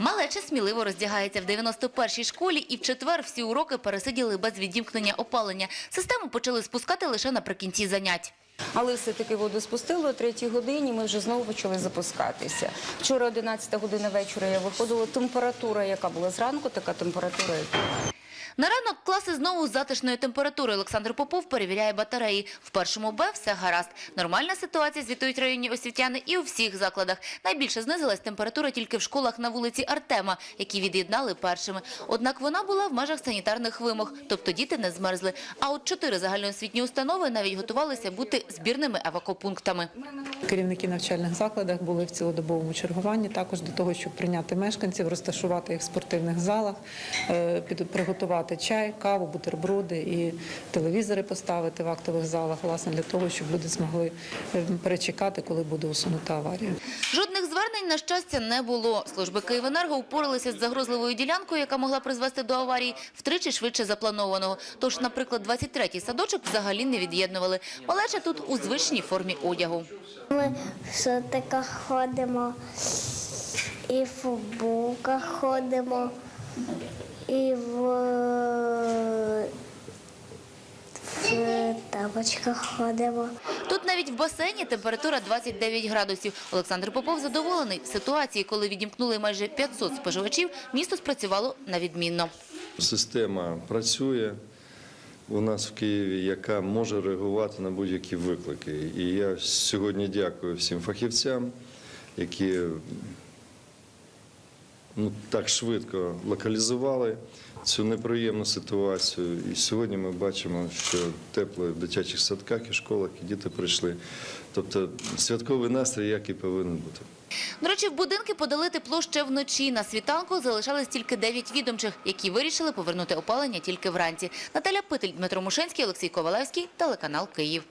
Малеча сміливо роздягається в 91-й школі і в четвер всі уроки пересиділи без відімкнення опалення. Систему почали спускати лише наприкінці занять. Але все-таки воду спустили о третій годині, ми вже знову почали запускатися. Вчора 11 година вечора я виходила, температура, яка була зранку, така температура. На ранок класи знову з затишною температурою. Олександр Попов перевіряє батареї. В першому Б все гаразд. Нормальна ситуація, звітують районні освітяни і у всіх закладах. Найбільше знизилась температура тільки в школах на вулиці Артема, які від'єднали першими. Однак вона була в межах санітарних вимог, тобто діти не змерзли. А от чотири загальноосвітні установи навіть готувалися бути збірними евакопунктами. Керівники навчальних закладах були в цілодобовому чергуванні також для того, щоб прийняти мешканців, розташувати їх в спортивних залах, е, приготувати чай, каву, бутерброди і телевізори поставити в актових залах, власне, для того, щоб люди змогли е, перечекати, коли буде усунута аварія. Жодних звернень, на щастя, не було. Служби Київенерго впоралися з загрозливою ділянкою, яка могла призвести до аварії, втричі швидше запланованого. Тож, наприклад, 23-й садочок взагалі не від'єднували. Малеча тут у звичній формі одягу. Ми в сотиках ходимо, і в футболках ходимо, і в, в тапочках ходимо. Тут навіть в басейні температура 29 градусів. Олександр Попов задоволений. В ситуації, коли відімкнули майже 500 споживачів, місто спрацювало на відмінно. Система працює у нас в Києві, яка може реагувати на будь-які виклики. І я сьогодні дякую всім фахівцям, які ну, так швидко локалізували цю неприємну ситуацію. І сьогодні ми бачимо, що тепло в дитячих садках і школах, і діти прийшли. Тобто святковий настрій, як і повинен бути. До речі, в будинки подали тепло ще вночі. На світанку залишались тільки 9 відомчих, які вирішили повернути опалення тільки вранці. Наталя Питель, Дмитро Мушенський, Олексій Ковалевський, телеканал Київ.